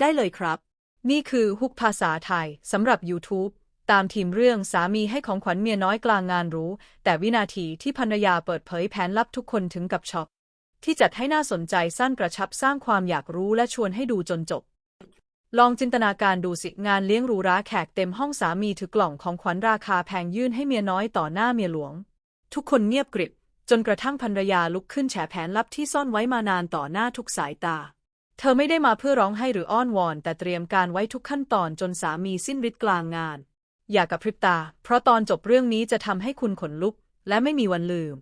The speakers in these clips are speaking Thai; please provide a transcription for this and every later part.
ได้เลยครับ นี่คือฮุกภาษาไทยสำหรับ YouTube ตามทีมเรื่องสามีให้ของขวัญเมียน้อยกลางงานรู้ แต่วินาทีที่ภรรยาเปิดเผยแผนลับทุกคนถึงกับช็อกที่จัดให้น่าสนใจสั้นกระชับสร้างความอยากรู้และชวนให้ดูจนจบ ลองจินตนาการดูสิงานเลี้ยงหรูหราแขกเต็มห้องสามีถือกล่องของขวัญราคาแพงยื่นให้เมียน้อยต่อหน้าเมียหลวง ทุกคนเงียบกริบจนกระทั่งภรรยาลุกขึ้นแฉแผนลับที่ซ่อนไว้มานานต่อหน้าทุกสายตา เธอไม่ได้มาเพื่อร้องไห้หรืออ้อนวอน แต่เตรียมการไว้ทุกขั้นตอนจนสามีสิ้นฤทธิ์กลางงาน อย่ากระพริบตา เพราะตอนจบเรื่องนี้จะทำให้คุณขนลุก และไม่มีวันลืม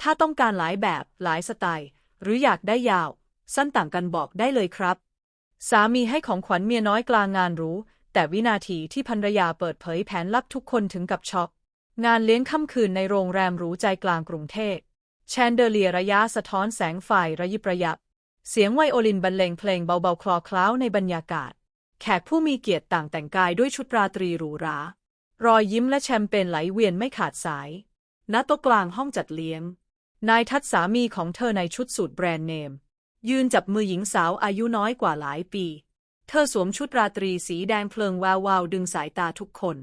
ถ้าต้องการหลายแบบหลายสไตล์ หรืออยากได้ยาว สั้นต่างกันบอกได้เลยครับ สามีให้ของขวัญเมียน้อยกลางงานรู้ แต่วินาทีที่ภรรยาเปิดเผยแผนลับทุกคนถึงกับช็อกงานเลี้ยงค่ำคืนในโรงแรมหรูใจกลางกรุงเทพแชนเดอเลียระยะสะท้อนแสงไฟระยิบระยับ เสียงไวโอลินบรรเลงเพลงเบาๆ คลอเคล้าในบรรยากาศ แขกผู้มีเกียรติต่างแต่งกายด้วยชุดราตรีหรูหรา รอยยิ้มและแชมเปญไหลเวียนไม่ขาดสาย ณ โต๊ะกลางห้องจัดเลี้ยง นายทัศสามีของเธอในชุดสูทแบรนด์เนม ยืนจับมือหญิงสาวอายุน้อยกว่าหลายปี เธอสวมชุดราตรีสีแดงเพลิงวาววาวดึงสายตาทุกคน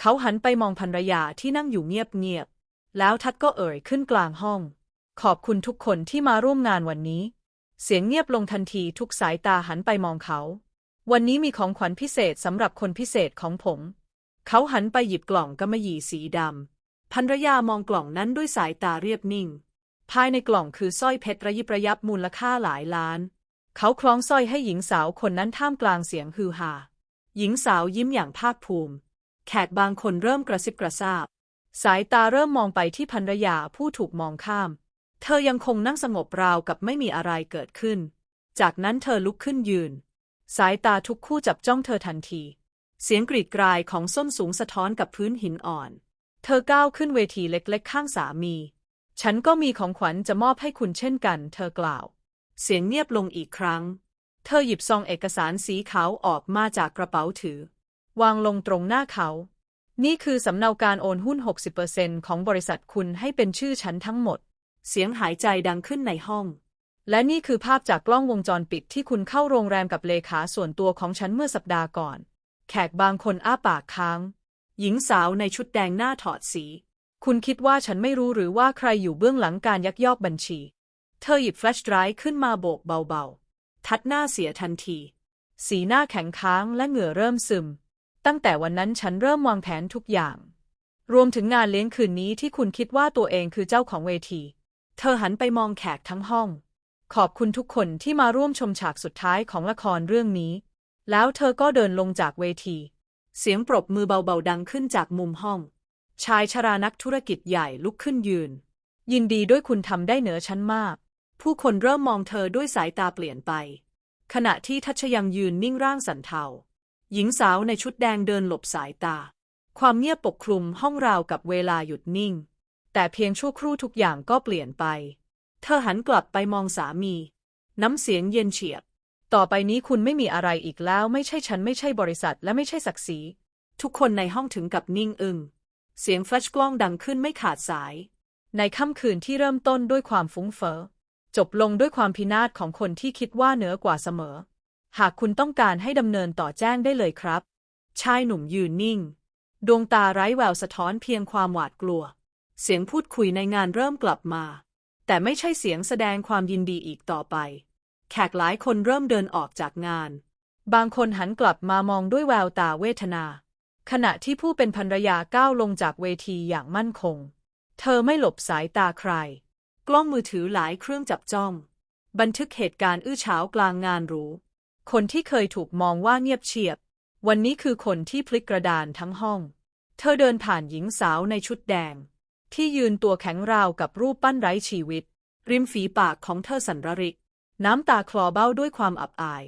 เขาหันไปมองภรรยาที่นั่งอยู่เงียบๆ แล้วทัดก็เอ่ยขึ้นกลางห้อง ขอบคุณทุกคนที่มาร่วมงานวันนี้ เสียงเงียบลงทันทีทุกสายตาหันไปมองเขา วันนี้มีของขวัญพิเศษสำหรับคนพิเศษของผม เขาหันไปหยิบกล่องกำมะหยี่สีดำภรรยามองกล่องนั้นด้วยสายตาเรียบนิ่ง ภายในกล่องคือสร้อยเพชรระยิบระยับมูลค่าหลายล้าน เขาคล้องสร้อยให้หญิงสาวคนนั้นท่ามกลางเสียงฮือฮาหญิงสาวยิ้มอย่างภาคภูมิ แขกบางคนเริ่มกระซิบกระซาบ สายตาเริ่มมองไปที่ภรรยาผู้ถูกมองข้าม เธอยังคงนั่งสงบราวกับไม่มีอะไรเกิดขึ้น จากนั้นเธอลุกขึ้นยืน สายตาทุกคู่จับจ้องเธอทันที เสียงกรีดกรายของส้นสูงสะท้อนกับพื้นหินอ่อน เธอก้าวขึ้นเวทีเล็กๆ ข้างสามี ฉันก็มีของขวัญจะมอบให้คุณเช่นกัน เธอกล่าว เสียงเงียบลงอีกครั้ง เธอหยิบซองเอกสารสีขาวออกมาจากกระเป๋าถือ วางลงตรงหน้าเขานี่คือสำเนาการโอนหุ้น 60%ของบริษัทคุณให้เป็นชื่อฉันทั้งหมด เสียงหายใจดังขึ้นในห้อง และนี่คือภาพจากกล้องวงจรปิดที่คุณเข้าโรงแรมกับเลขาส่วนตัวของฉันเมื่อสัปดาห์ก่อน แขกบางคนอ้าปากค้าง หญิงสาวในชุดแดงหน้าถอดสี คุณคิดว่าฉันไม่รู้หรือว่าใครอยู่เบื้องหลังการยักยอกบัญชี เธอหยิบแฟลชไดรฟ์ขึ้นมาโบกเบาๆ ทัดหน้าเสียทันที สีหน้าแข็งค้างและเหงื่อเริ่มซึม ตั้งแต่วันนั้นฉันเริ่มวางแผนทุกอย่าง รวมถึงงานเลี้ยงคืนนี้ที่คุณคิดว่าตัวเองคือเจ้าของเวที เธอหันไปมองแขกทั้งห้อง ขอบคุณทุกคนที่มาร่วมชมฉากสุดท้ายของละครเรื่องนี้ แล้วเธอก็เดินลงจากเวที เสียงปรบมือเบาๆดังขึ้นจากมุมห้อง ชายชรานักธุรกิจใหญ่ลุกขึ้นยืน ยินดีด้วยคุณทำได้เหนือชั้นมาก ผู้คนเริ่มมองเธอด้วยสายตาเปลี่ยนไป ขณะที่ทัชยังยืนนิ่งร่างสันเทา หญิงสาวในชุดแดงเดินหลบสายตา ความเงียบปกคลุมห้องราวกับเวลาหยุดนิ่ง แต่เพียงชั่วครู่ทุกอย่างก็เปลี่ยนไป เธอหันกลับไปมองสามี น้ำเสียงเย็นเฉียบ ต่อไปนี้คุณไม่มีอะไรอีกแล้ว ไม่ใช่ฉันไม่ใช่บริษัทและไม่ใช่ศักดิ์ศรี ทุกคนในห้องถึงกับนิ่งอึง้งเสียงแฟลชกล้องดังขึ้นไม่ขาดสาย ในค่ำคืนที่เริ่มต้นด้วยความฟุ้งเฟ้อจบลงด้วยความพินาศของคนที่คิดว่าเหนือกว่าเสมอ หากคุณต้องการให้ดำเนินต่อแจ้งได้เลยครับ ชายหนุ่มยืนนิ่ง ดวงตาไร้แววสะท้อนเพียงความหวาดกลัว เสียงพูดคุยในงานเริ่มกลับมา แต่ไม่ใช่เสียงแสดงความยินดีอีกต่อไป แขกหลายคนเริ่มเดินออกจากงาน บางคนหันกลับมามองด้วยแววตาเวทนา ขณะที่ผู้เป็นภรรยาก้าวลงจากเวทีอย่างมั่นคง เธอไม่หลบสายตาใคร กล้องมือถือหลายเครื่องจับจ้อง บันทึกเหตุการณ์อื้อฉาวกลางงานหรูคนที่เคยถูกมองว่าเงียบเชียบ วันนี้คือคนที่พลิกกระดานทั้งห้อง เธอเดินผ่านหญิงสาวในชุดแดง ที่ยืนตัวแข็งราวกับรูปปั้นไร้ชีวิต ริมฝีปากของเธอสันระริก น้ำตาคลอเบ้าด้วยความอับอาย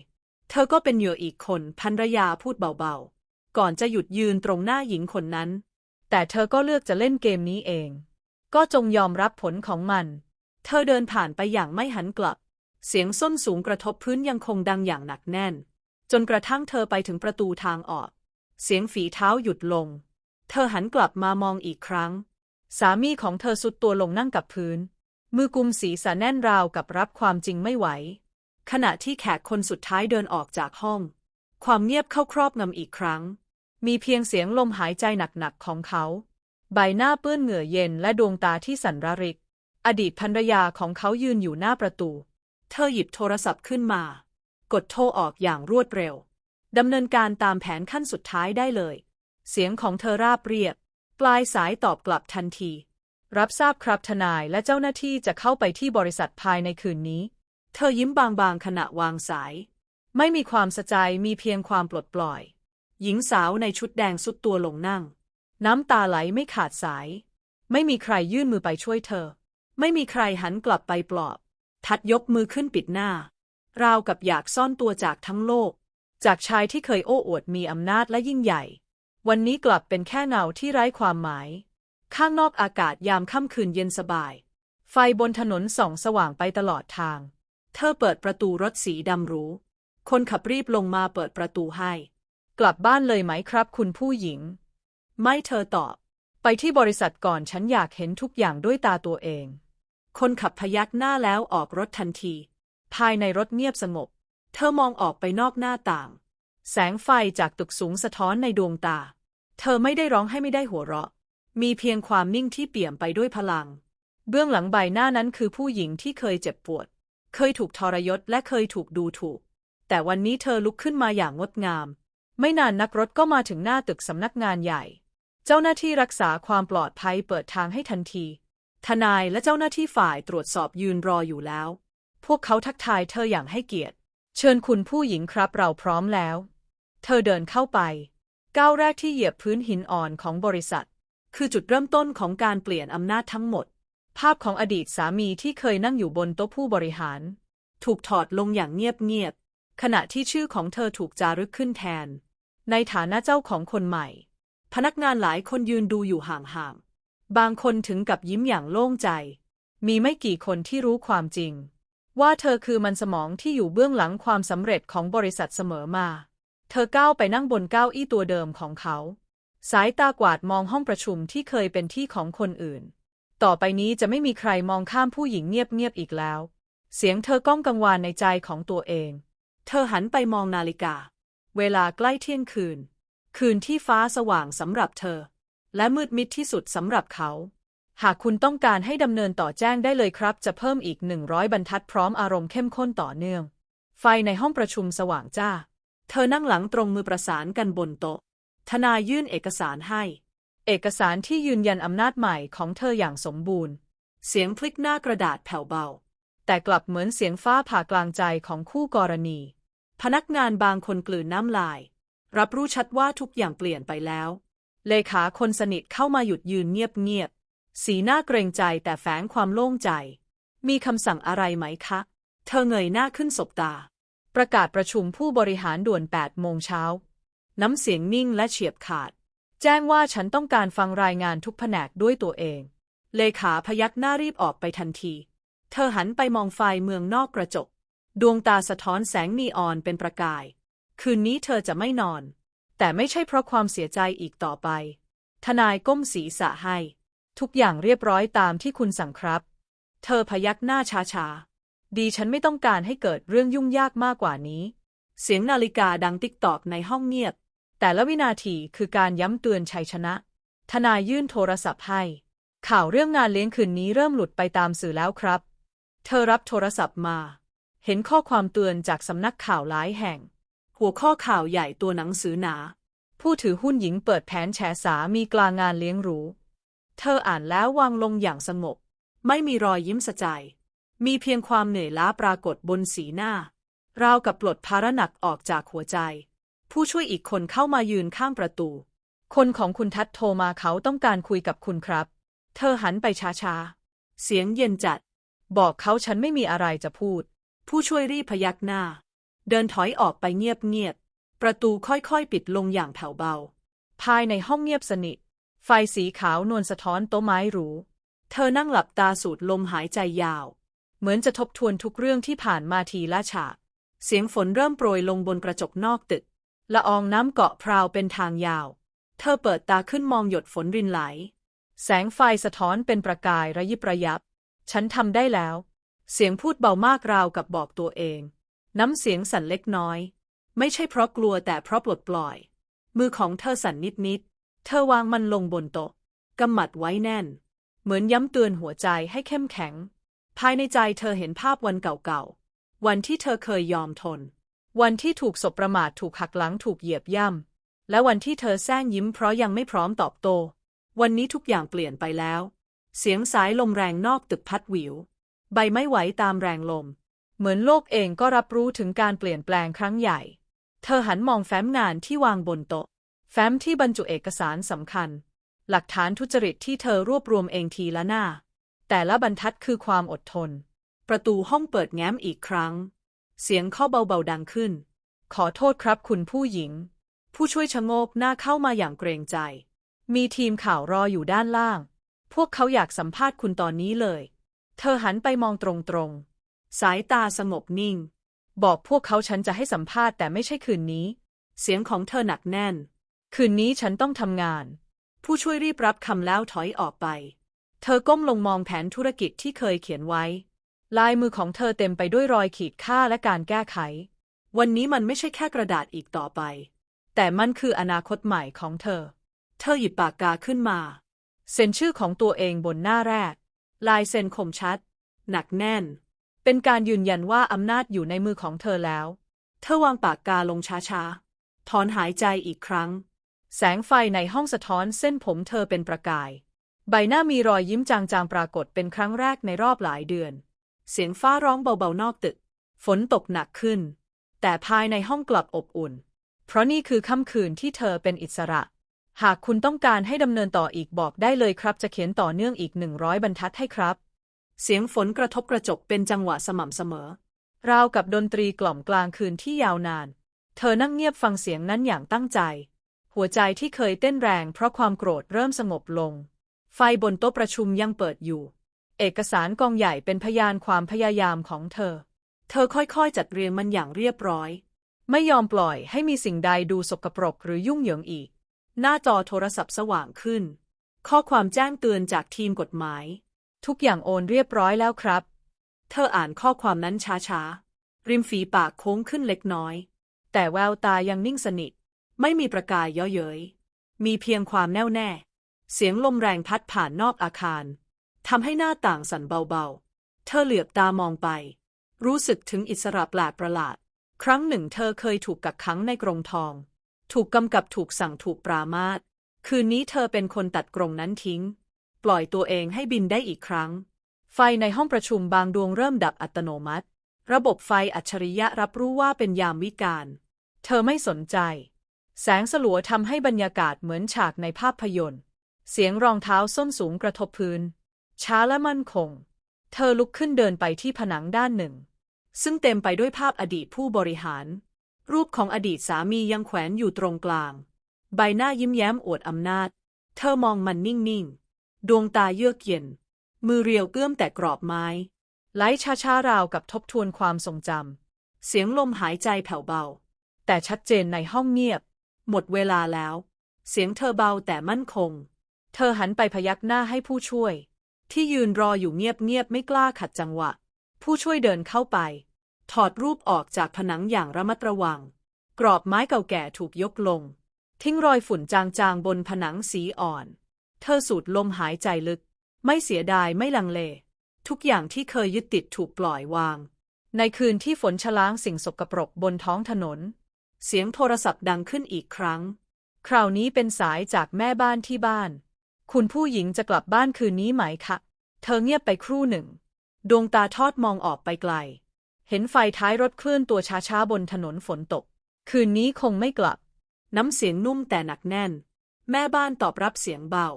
เธอก็เป็นเหยื่ออีกคนภรรยาพูดเบาๆ ก่อนจะหยุดยืนตรงหน้าหญิงคนนั้น แต่เธอก็เลือกจะเล่นเกมนี้เอง ก็จงยอมรับผลของมัน เธอเดินผ่านไปอย่างไม่หันกลับ เสียงส้นสูงกระทบพื้นยังคงดังอย่างหนักแน่น จนกระทั่งเธอไปถึงประตูทางออก เสียงฝีเท้าหยุดลง เธอหันกลับมามองอีกครั้ง สามีของเธอสุดตัวลงนั่งกับพื้น มือกุมศีรษะแน่นราวกับรับความจริงไม่ไหว ขณะที่แขกคนสุดท้ายเดินออกจากห้อง ความเงียบเข้าครอบงำอีกครั้ง มีเพียงเสียงลมหายใจหนักๆของเขา ใบหน้าเปื้อนเหงื่อเย็นและดวงตาที่สั่นระริก อดีตภรรยาของเขายืนอยู่หน้าประตู เธอหยิบโทรศัพท์ขึ้นมา กดโทรออกอย่างรวดเร็วดำเนินการตามแผนขั้นสุดท้ายได้เลย เสียงของเธอราบเรียบ ปลายสายตอบกลับทันที รับทราบครับทนายและเจ้าหน้าที่จะเข้าไปที่บริษัทภายในคืนนี้ เธอยิ้มบางๆขณะวางสาย ไม่มีความสะใจมีเพียงความปลดปล่อย หญิงสาวในชุดแดงสุดตัวลงนั่ง น้ำตาไหลไม่ขาดสาย ไม่มีใครยื่นมือไปช่วยเธอ ไม่มีใครหันกลับไปปลอบ ทัดยกมือขึ้นปิดหน้า ราวกับอยากซ่อนตัวจากทั้งโลก จากชายที่เคยโอ้อวดมีอำนาจและยิ่งใหญ่ วันนี้กลับเป็นแค่เงาที่ไร้ความหมาย ข้างนอกอากาศยามค่ำคืนเย็นสบาย ไฟบนถนนส่องสว่างไปตลอดทาง เธอเปิดประตูรถสีดำหรู คนขับรีบลงมาเปิดประตูให้ กลับบ้านเลยไหมครับคุณผู้หญิง ไม่เธอตอบ ไปที่บริษัทก่อนฉันอยากเห็นทุกอย่างด้วยตาตัวเอง คนขับพยักหน้าแล้วออกรถทันที ภายในรถเงียบสงบ เธอมองออกไปนอกหน้าต่าง แสงไฟจากตึกสูงสะท้อนในดวงตา เธอไม่ได้ร้องให้ไม่ได้หัวเราะ มีเพียงความนิ่งที่เปี่ยมไปด้วยพลัง เบื้องหลังใบหน้านั้นคือผู้หญิงที่เคยเจ็บปวด เคยถูกทรยศและเคยถูกดูถูก แต่วันนี้เธอลุกขึ้นมาอย่างงดงาม ไม่นานนักรถก็มาถึงหน้าตึกสำนักงานใหญ่ เจ้าหน้าที่รักษาความปลอดภัยเปิดทางให้ทันที ทนายและเจ้าหน้าที่ฝ่ายตรวจสอบยืนรออยู่แล้ว พวกเขาทักทายเธออย่างให้เกียรติ เชิญคุณผู้หญิงครับเราพร้อมแล้ว เธอเดินเข้าไป ก้าวแรกที่เหยียบพื้นหินอ่อนของบริษัท คือจุดเริ่มต้นของการเปลี่ยนอำนาจทั้งหมด ภาพของอดีตสามีที่เคยนั่งอยู่บนโต๊ะผู้บริหาร ถูกถอดลงอย่างเงียบๆขณะที่ชื่อของเธอถูกจารึกขึ้นแทน ในฐานะเจ้าของคนใหม่ พนักงานหลายคนยืนดูอยู่ห่างๆบางคนถึงกับยิ้มอย่างโล่งใจ มีไม่กี่คนที่รู้ความจริง ว่าเธอคือมันสมองที่อยู่เบื้องหลังความสำเร็จของบริษัทเสมอมา เธอก้าวไปนั่งบนเก้าอี้ตัวเดิมของเขา สายตากวาดมองห้องประชุมที่เคยเป็นที่ของคนอื่น ต่อไปนี้จะไม่มีใครมองข้ามผู้หญิงเงียบๆอีกแล้ว เสียงเธอก้องกังวานในใจของตัวเอง เธอหันไปมองนาฬิกา เวลาใกล้เที่ยงคืน คืนที่ฟ้าสว่างสำหรับเธอ และมืดมิดที่สุดสำหรับเขา หากคุณต้องการให้ดำเนินต่อแจ้งได้เลยครับ จะเพิ่มอีก100บรรทัดพร้อมอารมณ์เข้มข้นต่อเนื่อง ไฟในห้องประชุมสว่างจ้า เธอนั่งหลังตรงมือประสานกันบนโต๊ะ ทนายยื่นเอกสารให้ เอกสารที่ยืนยันอำนาจใหม่ของเธออย่างสมบูรณ์ เสียงพลิกหน้ากระดาษแผ่วเบา แต่กลับเหมือนเสียงฟ้าผ่ากลางใจของคู่กรณี พนักงานบางคนกลืนน้ำลาย รับรู้ชัดว่าทุกอย่างเปลี่ยนไปแล้ว เลขาคนสนิทเข้ามาหยุดยืนเงียบๆ สีหน้าเกรงใจแต่แฝงความโล่งใจ มีคำสั่งอะไรไหมคะ เธอเงยหน้าขึ้นสบตา ประกาศประชุมผู้บริหารด่วน 8 โมงเช้า น้ำเสียงนิ่งและเฉียบขาด แจ้งว่าฉันต้องการฟังรายงานทุกแผนกด้วยตัวเอง เลขาพยักหน้ารีบออกไปทันที เธอหันไปมองไฟเมืองนอกกระจก ดวงตาสะท้อนแสงนีออนเป็นประกาย คืนนี้เธอจะไม่นอน แต่ไม่ใช่เพราะความเสียใจอีกต่อไป ทนายก้มศีรษะให้ ทุกอย่างเรียบร้อยตามที่คุณสั่งครับ เธอพยักหน้าช้าๆ ดีฉันไม่ต้องการให้เกิดเรื่องยุ่งยากมากกว่านี้ เสียงนาฬิกาดังติ๊กตอกในห้องเงียบ แต่ละวินาทีคือการย้ำเตือนชัยชนะ ทนายยื่นโทรศัพท์ให้ ข่าวเรื่องงานเลี้ยงคืนนี้เริ่มหลุดไปตามสื่อแล้วครับ เธอรับโทรศัพท์มา เห็นข้อความเตือนจากสำนักข่าวหลายแห่ง หัวข้อข่าวใหญ่ตัวหนังสือหนา ผู้ถือหุ้นหญิงเปิดแผนแฉสามีกลางงานเลี้ยงหรู เธออ่านแล้ววางลงอย่างสงบ ไม่มีรอยยิ้มสะใจ มีเพียงความเหนื่อยล้าปรากฏบนสีหน้า ราวกับปลดภาระหนักออกจากหัวใจ ผู้ช่วยอีกคนเข้ามายืนข้างประตู คนของคุณทัดโทรมาเขาต้องการคุยกับคุณครับ เธอหันไปช้าๆ เสียงเย็นจัด บอกเขาฉันไม่มีอะไรจะพูด ผู้ช่วยรีพยักหน้า เดินถอยออกไปเงียบๆ ประตูค่อยๆ ปิดลงอย่างแผ่วเบา ภายในห้องเงียบสนิท ไฟสีขาวนวลสะท้อนโต๊ะไม้หรู เธอนั่งหลับตาสูดลมหายใจยาว เหมือนจะทบทวนทุกเรื่องที่ผ่านมาทีละฉาก เสียงฝนเริ่มโปรยลงบนกระจกนอกตึก ละอองน้ำเกาะพราวเป็นทางยาว เธอเปิดตาขึ้นมองหยดฝนรินไหล แสงไฟสะท้อนเป็นประกายระยิบระยับ ฉันทำได้แล้ว เสียงพูดเบามากราวกับบอกตัวเอง น้ำเสียงสั่นเล็กน้อย ไม่ใช่เพราะกลัวแต่เพราะปลดปล่อย มือของเธอสั่นนิดๆ เธอวางมันลงบนโต๊ะกำหมัดไว้แน่น เหมือนย้ำเตือนหัวใจให้เข้มแข็ง ภายในใจเธอเห็นภาพวันเก่าๆ วันที่เธอเคยยอมทน วันที่ถูกสบประมาทถูกหักหลังถูกเหยียบย่ำ และวันที่เธอแซงยิ้มเพราะยังไม่พร้อมตอบโต้ วันนี้ทุกอย่างเปลี่ยนไปแล้ว เสียงสายลมแรงนอกตึกพัดวิว ใบไม้ไหวตามแรงลม เหมือนโลกเองก็รับรู้ถึงการเปลี่ยนแปลงครั้งใหญ่ เธอหันมองแฟ้มงานที่วางบนโต๊ะ แฟ้มที่บรรจุเอกสารสำคัญ หลักฐานทุจริตที่เธอรวบรวมเองทีละหน้า แต่ละบรรทัดคือความอดทน ประตูห้องเปิดแง้มอีกครั้ง เสียงเคาเบาๆดังขึ้น ขอโทษครับคุณผู้หญิง ผู้ช่วยชะโงกหน้าเข้ามาอย่างเกรงใจ มีทีมข่าวรออยู่ด้านล่าง พวกเขาอยากสัมภาษณ์คุณตอนนี้เลย เธอหันไปมองตรงๆ สายตาสงบนิ่ง บอกพวกเขาฉันจะให้สัมภาษณ์แต่ไม่ใช่คืนนี้ เสียงของเธอหนักแน่น คืนนี้ฉันต้องทำงาน ผู้ช่วยรีบรับคำแล้วถอยออกไป เธอก้มลงมองแผนธุรกิจที่เคยเขียนไว้ ลายมือของเธอเต็มไปด้วยรอยขีดค่าและการแก้ไข วันนี้มันไม่ใช่แค่กระดาษอีกต่อไป แต่มันคืออนาคตใหม่ของเธอ เธอหยิบปากกาขึ้นมา เซ็นชื่อของตัวเองบนหน้าแรก ลายเซ็นคมชัด หนักแน่น เป็นการยืนยันว่าอำนาจอยู่ในมือของเธอแล้ว เธอวางปากกาลงช้าๆ ถอนหายใจอีกครั้ง แสงไฟในห้องสะท้อนเส้นผมเธอเป็นประกาย ใบหน้ามีรอยยิ้มจางๆปรากฏเป็นครั้งแรกในรอบหลายเดือน เสียงฟ้าร้องเบาๆนอกตึก ฝนตกหนักขึ้น แต่ภายในห้องกลับอบอุ่น เพราะนี่คือค่ำคืนที่เธอเป็นอิสระ หากคุณต้องการให้ดำเนินต่ออีกบอกได้เลยครับ จะเขียนต่อเนื่องอีกหนึ่งร้อยบรรทัดให้ครับ เสียงฝนกระทบกระจกเป็นจังหวะสม่ำเสมอ ราวกับดนตรีกล่อมกลางคืนที่ยาวนาน เธอนั่งเงียบฟังเสียงนั้นอย่างตั้งใจ หัวใจที่เคยเต้นแรงเพราะความโกรธเริ่มสงบลง ไฟบนโต๊ะประชุมยังเปิดอยู่ เอกสารกองใหญ่เป็นพยานความพยายามของเธอ เธอค่อยๆ จัดเรียงมันอย่างเรียบร้อย ไม่ยอมปล่อยให้มีสิ่งใดดูสกปรกหรือยุ่งเหยิงอีก หน้าจอโทรศัพท์สว่างขึ้น ข้อความแจ้งเตือนจากทีมกฎหมาย ทุกอย่างโอนเรียบร้อยแล้วครับ เธออ่านข้อความนั้นช้าๆ ริมฝีปากโค้งขึ้นเล็กน้อย แต่แววตายังนิ่งสนิท ไม่มีประกายย้อเย้ยมีเพียงความแน่วแน่ เสียงลมแรงพัดผ่านนอกอาคารทำให้หน้าต่างสั่นเบาๆ เธอเหลือบตามองไป รู้สึกถึงอิสระแปลกประหลาด ครั้งหนึ่งเธอเคยถูกกักขังในกรงทอง ถูกกำกับถูกสั่งถูกปรามาสคืนนี้เธอเป็นคนตัดกรงนั้นทิ้ง ปล่อยตัวเองให้บินได้อีกครั้ง ไฟในห้องประชุมบางดวงเริ่มดับอัตโนมัติ ระบบไฟอัจฉริยะรับรู้ว่าเป็นยามวิกาลเธอไม่สนใจ แสงสลัวทำให้บรรยากาศเหมือนฉากในภาพยนตร์ เสียงรองเท้าส้นสูงกระทบพื้น ช้าและมั่นคง เธอลุกขึ้นเดินไปที่ผนังด้านหนึ่ง ซึ่งเต็มไปด้วยภาพอดีตผู้บริหาร รูปของอดีตสามียังแขวนอยู่ตรงกลาง ใบหน้ายิ้มแย้มอวดอำนาจ เธอมองมันนิ่งๆ ดวงตาเยือกเย็น มือเรียวเกื้อมแต่กรอบไม้ ไหลช้าๆราวกับทบทวนความทรงจำ เสียงลมหายใจแผ่วเบา แต่ชัดเจนในห้องเงียบ หมดเวลาแล้ว เสียงเธอเบาแต่มั่นคง เธอหันไปพยักหน้าให้ผู้ช่วย ที่ยืนรออยู่เงียบๆไม่กล้าขัดจังหวะ ผู้ช่วยเดินเข้าไป ถอดรูปออกจากผนังอย่างระมัดระวัง กรอบไม้เก่าแก่ถูกยกลง ทิ้งรอยฝุ่นจางๆบนผนังสีอ่อน เธอสูดลมหายใจลึก ไม่เสียดายไม่ลังเล ทุกอย่างที่เคยยึดติดถูกปล่อยวาง ในคืนที่ฝนชะล้างสิ่งสกปรกบนท้องถนน เสียงโทรศัพท์ดังขึ้นอีกครั้ง คราวนี้เป็นสายจากแม่บ้านที่บ้าน คุณผู้หญิงจะกลับบ้านคืนนี้ไหมคะ เธอเงียบไปครู่หนึ่ง ดวงตาทอดมองออกไปไกล เห็นไฟท้ายรถเคลื่อนตัวช้าๆบนถนนฝนตก คืนนี้คงไม่กลับ น้ำเสียงนุ่มแต่หนักแน่น แม่บ้านตอบรับเสียงเบา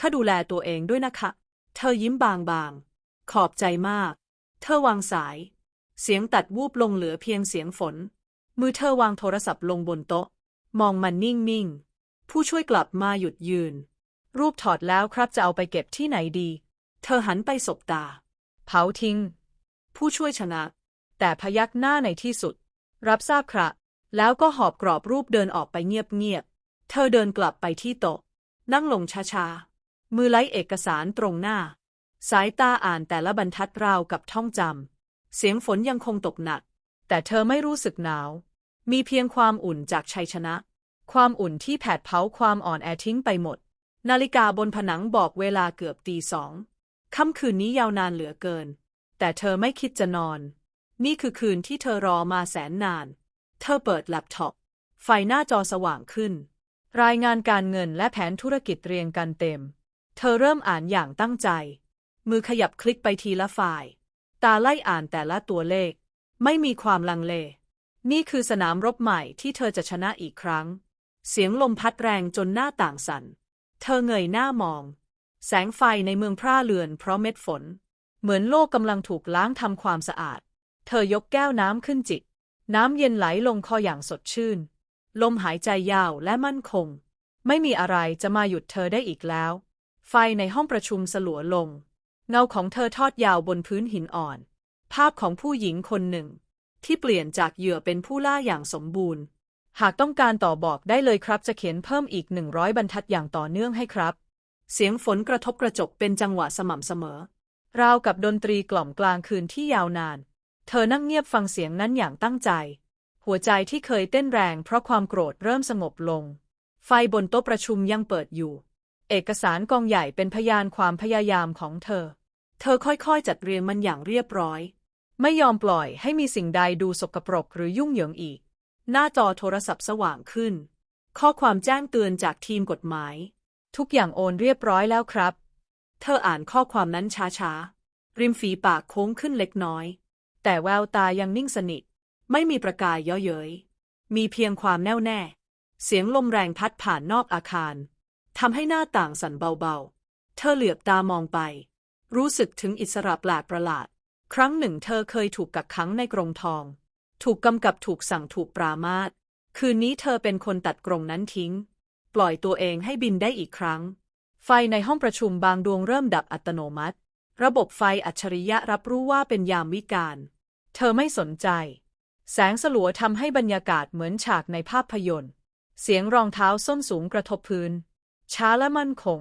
ข้าดูแลตัวเองด้วยนะคะ เธอยิ้มบางๆ ขอบใจมาก เธอวางสาย เสียงตัดวูบลงเหลือเพียงเสียงฝน มือเธอวางโทรศัพท์ลงบนโต๊ะ มองมันนิ่งๆ ผู้ช่วยกลับมาหยุดยืน รูปถอดแล้วครับจะเอาไปเก็บที่ไหนดี เธอหันไปสบตา เผาทิ้ง ผู้ช่วยชนะ แต่พยักหน้าในที่สุด รับทราบครับแล้วก็หอบกรอบรูปเดินออกไปเงียบๆ เธอเดินกลับไปที่โต๊ะ นั่งลงช้าๆ มือไล้เอกสารตรงหน้า สายตาอ่านแต่ละบรรทัดราวกับท่องจำ เสียงฝนยังคงตกหนัก แต่เธอไม่รู้สึกหนาว มีเพียงความอุ่นจากชัยชนะ ความอุ่นที่แผดเผาความอ่อนแอทิ้งไปหมด นาฬิกาบนผนังบอกเวลาเกือบตีสอง ค่ำคืนนี้ยาวนานเหลือเกิน แต่เธอไม่คิดจะนอน นี่คือคืนที่เธอรอมาแสนนาน เธอเปิดแล็ปท็อป ไฟหน้าจอสว่างขึ้น รายงานการเงินและแผนธุรกิจเรียงกันเต็ม เธอเริ่มอ่านอย่างตั้งใจ มือขยับคลิกไปทีละฝ่าย ตาไล่อ่านแต่ละตัวเลข ไม่มีความลังเล นี่คือสนามรบใหม่ที่เธอจะชนะอีกครั้ง เสียงลมพัดแรงจนหน้าต่างสั่น เธอเงยหน้ามอง แสงไฟในเมืองพร่าเลือนเพราะเม็ดฝน เหมือนโลกกำลังถูกล้างทำความสะอาด เธอยกแก้วน้ำขึ้นจิบน้ำเย็นไหลลงคออย่างสดชื่น ลมหายใจยาวและมั่นคง ไม่มีอะไรจะมาหยุดเธอได้อีกแล้ว ไฟในห้องประชุมสลัวลง เงาของเธอทอดยาวบนพื้นหินอ่อน ภาพของผู้หญิงคนหนึ่ง ที่เปลี่ยนจากเหยื่อเป็นผู้ล่าอย่างสมบูรณ์ หากต้องการต่อบอกได้เลยครับ จะเขียนเพิ่มอีกหนึ่งร้อยบรรทัดอย่างต่อเนื่องให้ครับ เสียงฝนกระทบกระจกเป็นจังหวะสม่ำเสมอ ราวกับดนตรีกล่อมกลางคืนที่ยาวนาน เธอนั่งเงียบฟังเสียงนั้นอย่างตั้งใจ หัวใจที่เคยเต้นแรงเพราะความโกรธเริ่มสงบลง ไฟบนโต๊ะประชุมยังเปิดอยู่ เอกสารกองใหญ่เป็นพยานความพยายามของเธอ เธอค่อยๆ จัดเรียงมันอย่างเรียบร้อย ไม่ยอมปล่อยให้มีสิ่งใดดูสกปรกหรือยุ่งเหยิงอีก หน้าจอโทรศัพท์สว่างขึ้น ข้อความแจ้งเตือนจากทีมกฎหมาย ทุกอย่างโอนเรียบร้อยแล้วครับ เธออ่านข้อความนั้นช้าๆ ริมฝีปากโค้งขึ้นเล็กน้อย แต่แววตายังนิ่งสนิท ไม่มีประกายเย่อเย้ย มีเพียงความแน่วแน่ เสียงลมแรงพัดผ่านนอกอาคารทำให้หน้าต่างสั่นเบาๆ เธอเหลือบตามองไป รู้สึกถึงอิสระแปลกประหลาด ครั้งหนึ่งเธอเคยถูกกักขังในกรงทอง ถูกกำกับถูกสั่งถูกปรามาสคืนนี้เธอเป็นคนตัดกรงนั้นทิ้ง ปล่อยตัวเองให้บินได้อีกครั้ง ไฟในห้องประชุมบางดวงเริ่มดับอัตโนมัติ ระบบไฟอัจฉริยะรับรู้ว่าเป็นยามวิกาลเธอไม่สนใจ แสงสลัวทำให้บรรยากาศเหมือนฉากในภาพยนตร์ เสียงรองเท้าส้นสูงกระทบพื้น ช้าและมั่นคง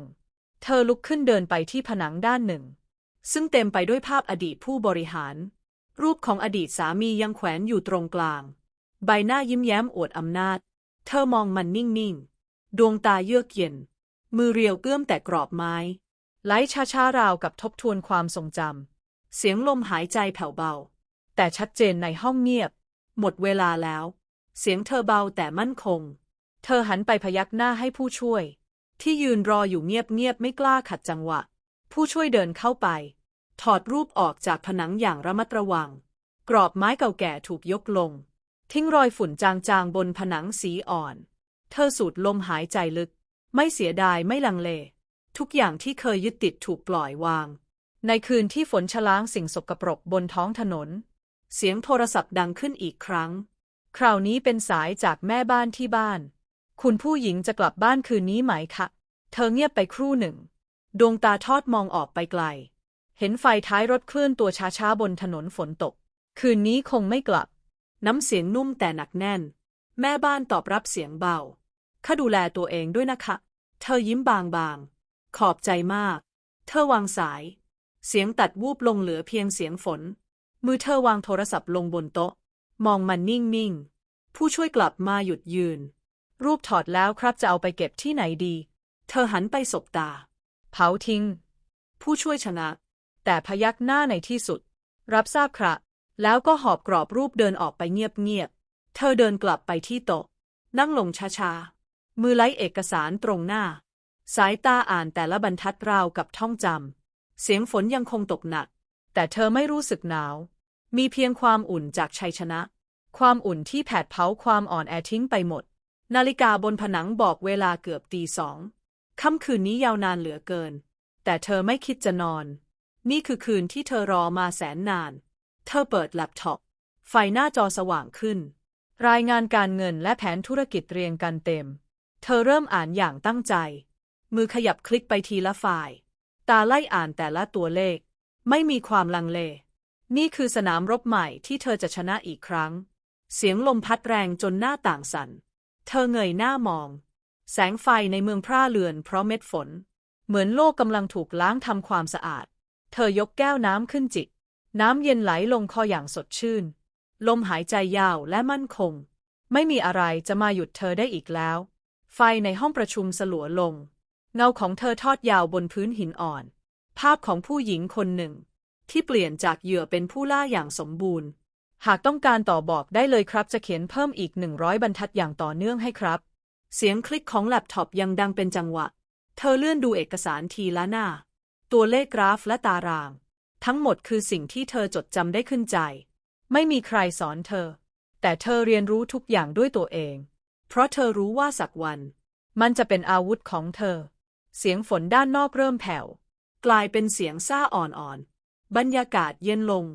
เธอลุกขึ้นเดินไปที่ผนังด้านหนึ่ง ซึ่งเต็มไปด้วยภาพอดีตผู้บริหาร รูปของอดีตสามียังแขวนอยู่ตรงกลาง ใบหน้ายิ้มแย้มอวดอำนาจ เธอมองมันนิ่งๆ ดวงตาเยือกเย็น มือเรียวเกื้อมแต่กรอบไม้ ไหลช้าๆราวกับทบทวนความทรงจำ เสียงลมหายใจแผ่วเบา แต่ชัดเจนในห้องเงียบ หมดเวลาแล้ว เสียงเธอเบาแต่มั่นคง เธอหันไปพยักหน้าให้ผู้ช่วย ที่ยืนรออยู่เงียบๆไม่กล้าขัดจังหวะ ผู้ช่วยเดินเข้าไป ถอดรูปออกจากผนังอย่างระมัดระวัง กรอบไม้เก่าแก่ถูกยกลง ทิ้งรอยฝุ่นจางๆบนผนังสีอ่อน เธอสูดลมหายใจลึก ไม่เสียดายไม่ลังเล ทุกอย่างที่เคยยึดติดถูกปล่อยวาง ในคืนที่ฝนชะล้างสิ่งสกปรกบนท้องถนน เสียงโทรศัพท์ดังขึ้นอีกครั้ง คราวนี้เป็นสายจากแม่บ้านที่บ้าน คุณผู้หญิงจะกลับบ้านคืนนี้ไหมคะ เธอเงียบไปครู่หนึ่ง ดวงตาทอดมองออกไปไกล เห็นไฟท้ายรถเคลื่อนตัวช้าๆบนถนนฝนตก คืนนี้คงไม่กลับ น้ำเสียงนุ่มแต่หนักแน่น แม่บ้านตอบรับเสียงเบาข้าดูแลตัวเองด้วยนะคะ เธอยิ้มบางๆ ขอบใจมาก เธอวางสาย เสียงตัดวูบลงเหลือเพียงเสียงฝน มือเธอวางโทรศัพท์ลงบนโต๊ะ มองมันนิ่งๆ ผู้ช่วยกลับมาหยุดยืน รูปถอดแล้วครับจะเอาไปเก็บที่ไหนดี เธอหันไปสบตา เผาทิ้ง ผู้ช่วยชนะ แต่พยักหน้าในที่สุด รับทราบครับ แล้วก็หอบกรอบรูปเดินออกไปเงียบๆ เธอเดินกลับไปที่โต๊ะ นั่งลงช้าๆ มือไล้เอกสารตรงหน้า สายตาอ่านแต่ละบรรทัดราวกับท่องจำ เสียงฝนยังคงตกหนัก แต่เธอไม่รู้สึกหนาว มีเพียงความอุ่นจากชัยชนะ ความอุ่นที่แผดเผาความอ่อนแอทิ้งไปหมด นาฬิกาบนผนังบอกเวลาเกือบตีสองค่ำคืนนี้ยาวนานเหลือเกิน แต่เธอไม่คิดจะนอน นี่คือคืนที่เธอรอมาแสนนาน เธอเปิดแล็ปท็อป ไฟหน้าจอสว่างขึ้น รายงานการเงินและแผนธุรกิจเรียงกันเต็ม เธอเริ่มอ่านอย่างตั้งใจ มือขยับคลิกไปทีละฝ่ายตาไล่อ่านแต่ละตัวเลข ไม่มีความลังเล นี่คือสนามรบใหม่ที่เธอจะชนะอีกครั้ง เสียงลมพัดแรงจนหน้าต่างสั่น เธอเงยหน้ามอง แสงไฟในเมืองพร่าเลือนเพราะเม็ดฝน เหมือนโลกกำลังถูกล้างทำความสะอาด เธอยกแก้วน้ำขึ้นจิบน้ำเย็นไหลลงคออย่างสดชื่น ลมหายใจยาวและมั่นคง ไม่มีอะไรจะมาหยุดเธอได้อีกแล้ว ไฟในห้องประชุมสลัวลง เงาของเธอทอดยาวบนพื้นหินอ่อน ภาพของผู้หญิงคนหนึ่ง ที่เปลี่ยนจากเหยื่อเป็นผู้ล่าอย่างสมบูรณ์ หากต้องการต่อบอกได้เลยครับจะเขียนเพิ่มอีก100บรรทัดอย่างต่อเนื่องให้ครับ เสียงคลิกของแล็ปท็อปยังดังเป็นจังหวะ เธอเลื่อนดูเอกสารทีละหน้า ตัวเลขกราฟและตาราง ทั้งหมดคือสิ่งที่เธอจดจำได้ขึ้นใจ ไม่มีใครสอนเธอ แต่เธอเรียนรู้ทุกอย่างด้วยตัวเอง เพราะเธอรู้ว่าสักวัน มันจะเป็นอาวุธของเธอ เสียงฝนด้านนอกเริ่มแผ่ว กลายเป็นเสียงซ่าอ่อนๆ บรรยากาศเย็นลง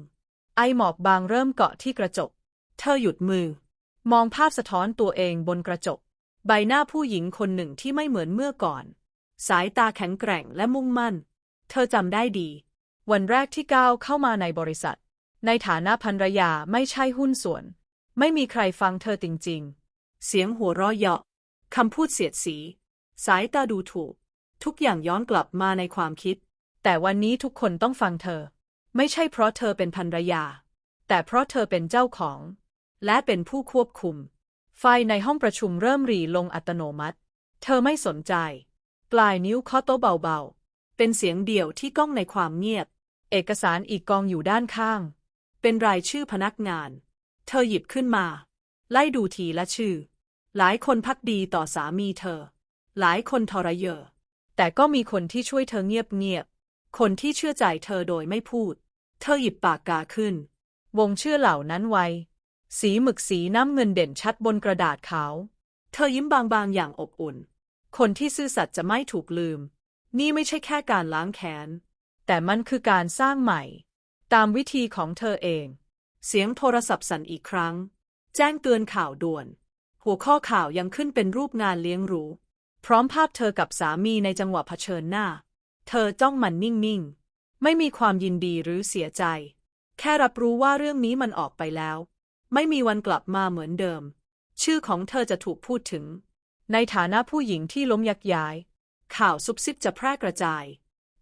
ไอหมอกบางเริ่มเกาะที่กระจก เธอหยุดมือ มองภาพสะท้อนตัวเองบนกระจก ใบหน้าผู้หญิงคนหนึ่งที่ไม่เหมือนเมื่อก่อน สายตาแข็งแกร่งและมุ่งมั่น เธอจำได้ดี วันแรกที่ก้าวเข้ามาในบริษัท ในฐานะภรรยาไม่ใช่หุ้นส่วน ไม่มีใครฟังเธอจริงเสียงหัวเราะเยาะคำพูดเสียดสี สายตาดูถูก ทุกอย่างย้อนกลับมาในความคิด แต่วันนี้ทุกคนต้องฟังเธอ ไม่ใช่เพราะเธอเป็นภรรยา แต่เพราะเธอเป็นเจ้าของ และเป็นผู้ควบคุม ไฟในห้องประชุมเริ่มรีลงอัตโนมัติ เธอไม่สนใจ ปลายนิ้วเคาะโต๊ะเบา เป็นเสียงเดี่ยวที่ก้องในความเงียบ เอกสารอีกกองอยู่ด้านข้าง เป็นรายชื่อพนักงาน เธอหยิบขึ้นมา ไล่ดูทีละชื่อ หลายคนพักดีต่อสามีเธอ หลายคนทรเยอ แต่ก็มีคนที่ช่วยเธอเงียบคนที่เชื่อใจเธอโดยไม่พูด เธอหยิบปากกาขึ้น วงชื่อเหล่านั้นไว้ สีหมึกสีน้ำเงินเด่นชัดบนกระดาษขาว เธอยิ้มบางๆอย่างอบอุ่น คนที่ซื่อสัตย์จะไม่ถูกลืม นี่ไม่ใช่แค่การล้างแค้น แต่มันคือการสร้างใหม่ ตามวิธีของเธอเอง เสียงโทรศัพท์สั่นอีกครั้ง แจ้งเตือนข่าวด่วน หัวข้อข่าวยังขึ้นเป็นรูปงานเลี้ยงหรูพร้อมภาพเธอกับสามีในจังหวะเผชิญหน้า เธอจ้องมันนิ่งๆ ไม่มีความยินดีหรือเสียใจ แค่รับรู้ว่าเรื่องนี้มันออกไปแล้ว ไม่มีวันกลับมาเหมือนเดิม ชื่อของเธอจะถูกพูดถึง ในฐานะผู้หญิงที่ล้มยักย้าย ข่าวซุบซิบจะแพร่กระจาย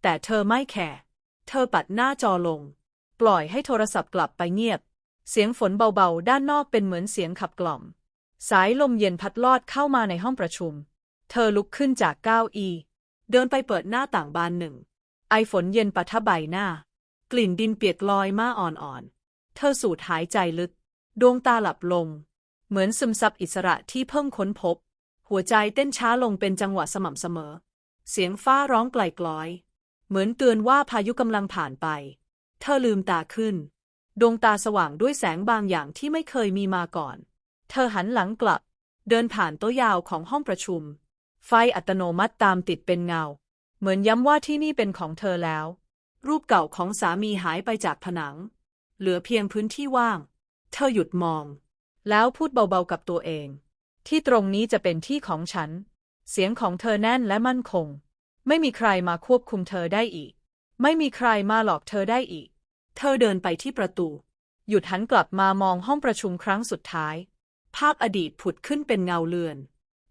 แต่เธอไม่แคร์เธอปัดหน้าจอลง ปล่อยให้โทรศัพท์กลับไปเงียบ เสียงฝนเบาๆ ด้านนอกเป็นเหมือนเสียงขับกล่อม สายลมเย็นพัดลอดเข้ามาในห้องประชุม เธอลุกขึ้นจากเก้าอี้เดินไปเปิดหน้าต่างบานหนึ่ง ไอฝนเย็นปะทะใบหน้า กลิ่นดินเปียกลอยมาอ่อนๆ เธอสูดหายใจลึก ดวงตาหลับลง เหมือนซึมซับอิสระที่เพิ่งค้นพบ หัวใจเต้นช้าลงเป็นจังหวะสม่ำเสมอ เสียงฟ้าร้องไกลกลอย เหมือนเตือนว่าพายุกำลังผ่านไป เธอลืมตาขึ้น ดวงตาสว่างด้วยแสงบางอย่างที่ไม่เคยมีมาก่อน เธอหันหลังกลับ เดินผ่านโต๊ะยาวของห้องประชุม ไฟอัตโนมัติตามติดเป็นเงา เหมือนย้ำว่าที่นี่เป็นของเธอแล้ว รูปเก่าของสามีหายไปจากผนัง เหลือเพียงพื้นที่ว่าง เธอหยุดมอง แล้วพูดเบาๆกับตัวเอง ที่ตรงนี้จะเป็นที่ของฉัน เสียงของเธอแน่นและมั่นคง ไม่มีใครมาควบคุมเธอได้อีก ไม่มีใครมาหลอกเธอได้อีก เธอเดินไปที่ประตู หยุดหันกลับมามองห้องประชุมครั้งสุดท้าย ภาพอดีตผุดขึ้นเป็นเงาเลือน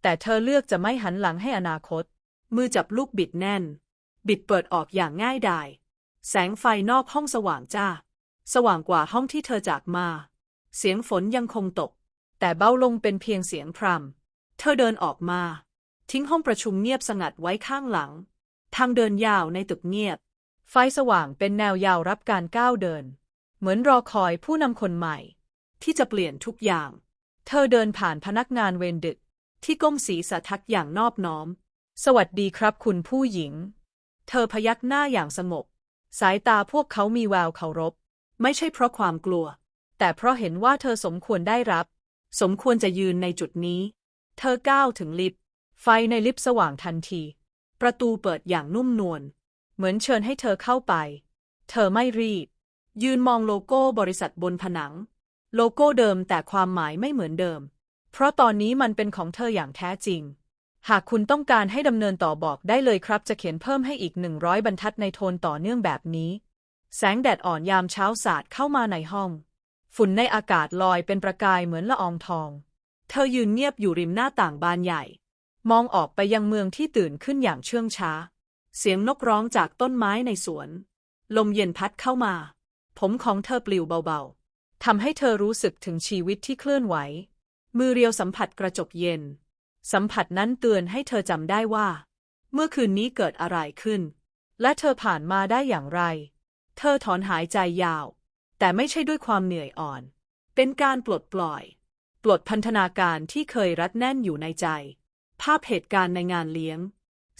แต่เธอเลือกจะไม่หันหลังให้อนาคต มือจับลูกบิดแน่น บิดเปิดออกอย่างง่ายดาย แสงไฟนอกห้องสว่างจ้า สว่างกว่าห้องที่เธอจากมา เสียงฝนยังคงตก แต่เบาลงเป็นเพียงเสียงพรำเธอเดินออกมา ทิ้งห้องประชุมเงียบสงัดไว้ข้างหลัง ทางเดินยาวในตึกเงียบ ไฟสว่างเป็นแนวยาวรับการก้าวเดิน เหมือนรอคอยผู้นำคนใหม่ ที่จะเปลี่ยนทุกอย่าง เธอเดินผ่านพนักงานเวรดึก ที่ก้มศีรษะทักอย่างนอบน้อม สวัสดีครับคุณผู้หญิง เธอพยักหน้าอย่างสงบสายตาพวกเขามีแววเคารพ ไม่ใช่เพราะความกลัว แต่เพราะเห็นว่าเธอสมควรได้รับ สมควรจะยืนในจุดนี้ เธอก้าวถึงลิฟต์ ไฟในลิฟต์สว่างทันที ประตูเปิดอย่างนุ่มนวล เหมือนเชิญให้เธอเข้าไป เธอไม่รีบ ยืนมองโลโก้บริษัทบนผนัง โลโก้เดิมแต่ความหมายไม่เหมือนเดิม เพราะตอนนี้มันเป็นของเธออย่างแท้จริง หากคุณต้องการให้ดำเนินต่อบอกได้เลยครับ จะเขียนเพิ่มให้อีก100บรรทัดในโทนต่อเนื่องแบบนี้ แสงแดดอ่อนยามเช้าสาดเข้ามาในห้อง ฝุ่นในอากาศลอยเป็นประกายเหมือนละอองทอง เธอยืนเงียบอยู่ริมหน้าต่างบานใหญ่ มองออกไปยังเมืองที่ตื่นขึ้นอย่างเชื่องช้า เสียงนกร้องจากต้นไม้ในสวน ลมเย็นพัดเข้ามา ผมของเธอปลิวเบาๆทำให้เธอรู้สึกถึงชีวิตที่เคลื่อนไหว มือเรียวสัมผัสกระจกเย็น สัมผัสนั้นเตือนให้เธอจำได้ว่า เมื่อคืนนี้เกิดอะไรขึ้น และเธอผ่านมาได้อย่างไร เธอถอนหายใจยาว แต่ไม่ใช่ด้วยความเหนื่อยอ่อน เป็นการปลดปล่อย ปลดพันธนาการที่เคยรัดแน่นอยู่ในใจ ภาพเหตุการณ์ในงานเลี้ยง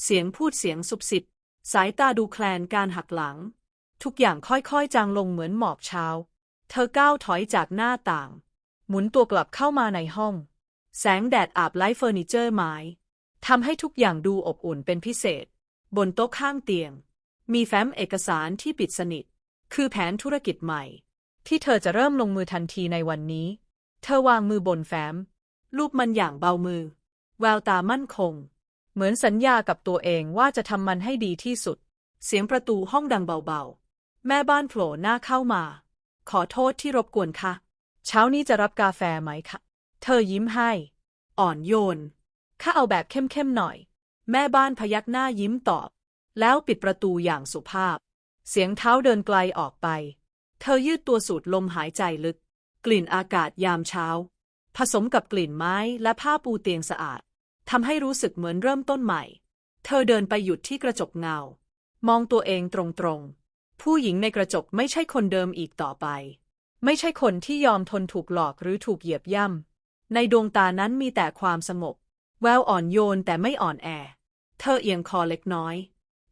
เสียงพูดเสียงสุบสิบ สายตาดูแคลนการหักหลัง ทุกอย่างค่อยๆ จางลงเหมือนหมอกเช้า เธอก้าวถอยจากหน้าต่าง หมุนตัวกลับเข้ามาในห้อง แสงแดดอาบไล้เฟอร์นิเจอร์ไม้ทำให้ทุกอย่างดูอบอุ่นเป็นพิเศษ บนโต๊ะข้างเตียง มีแฟ้มเอกสารที่ปิดสนิท คือแผนธุรกิจใหม่ ที่เธอจะเริ่มลงมือทันทีในวันนี้ เธอวางมือบนแฟ้ม รูปมันอย่างเบามือ แววตามั่นคง เหมือนสัญญากับตัวเองว่าจะทำมันให้ดีที่สุด เสียงประตูห้องดังเบาๆ แม่บ้านโผล่หน้าเข้ามา ขอโทษที่รบกวนค่ะ เช้านี้จะรับกาแฟไหมคะ เธอยิ้มให้ อ่อนโยน ข้าเอาแบบเข้มๆหน่อย แม่บ้านพยักหน้ายิ้มตอบ แล้วปิดประตูอย่างสุภาพ เสียงเท้าเดินไกลออกไป เธอยืดตัวสูดลมหายใจลึก กลิ่นอากาศยามเช้า ผสมกับกลิ่นไม้และผ้าปูเตียงสะอาด ทำให้รู้สึกเหมือนเริ่มต้นใหม่ เธอเดินไปหยุดที่กระจกเงา มองตัวเองตรงๆ ผู้หญิงในกระจกไม่ใช่คนเดิมอีกต่อไป ไม่ใช่คนที่ยอมทนถูกหลอกหรือถูกเหยียบย่ำ ในดวงตานั้นมีแต่ความสงบ แววอ่อนโยนแต่ไม่อ่อนแอ เธอเอียงคอเล็กน้อย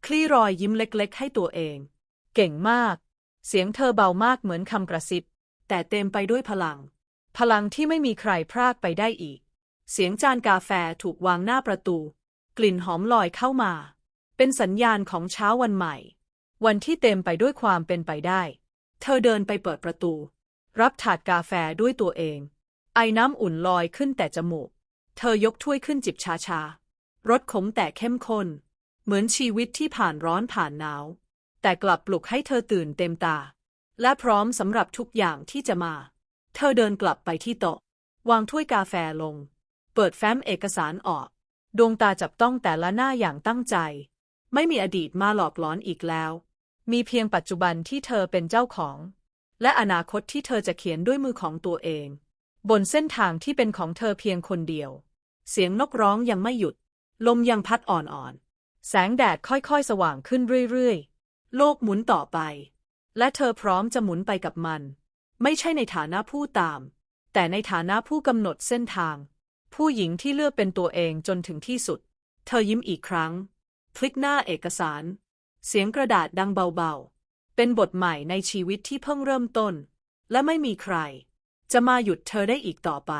คลี่รอยยิ้มเล็กๆ ให้ตัวเอง เก่งมาก เสียงเธอเบามากเหมือนคำกระซิบ แต่เต็มไปด้วยพลัง พลังที่ไม่มีใครพรากไปได้อีก เสียงจานกาแฟถูกวางหน้าประตู กลิ่นหอมลอยเข้ามา เป็นสัญญาณของเช้าวันใหม่ วันที่เต็มไปด้วยความเป็นไปได้ เธอเดินไปเปิดประตู รับถาดกาแฟด้วยตัวเอง ไอ้น้ำอุ่นลอยขึ้นแต่จมูก เธอยกถ้วยขึ้นจิบช้ารสขมแต่เข้มข้น เหมือนชีวิตที่ผ่านร้อนผ่านหนาว แต่กลับปลุกให้เธอตื่นเต็มตา และพร้อมสำหรับทุกอย่างที่จะมา เธอเดินกลับไปที่โต๊ะ วางถ้วยกาแฟลง เปิดแฟ้มเอกสารออก ดวงตาจับต้องแต่ละหน้าอย่างตั้งใจ ไม่มีอดีตมาหลอกหลอนอีกแล้ว มีเพียงปัจจุบันที่เธอเป็นเจ้าของ และอนาคตที่เธอจะเขียนด้วยมือของตัวเอง บนเส้นทางที่เป็นของเธอเพียงคนเดียว เสียงนกร้องยังไม่หยุด ลมยังพัดอ่อนๆ แสงแดดค่อยๆ สว่างขึ้นเรื่อยๆ โลกหมุนต่อไป และเธอพร้อมจะหมุนไปกับมัน ไม่ใช่ในฐานะผู้ตาม แต่ในฐานะผู้กำหนดเส้นทาง ผู้หญิงที่เลือกเป็นตัวเองจนถึงที่สุด เธอยิ้มอีกครั้ง พลิกหน้าเอกสาร เสียงกระดาษดังเบาๆ เป็นบทใหม่ในชีวิตที่เพิ่งเริ่มต้น และไม่มีใคร จะมาหยุดเธอได้อีกต่อไป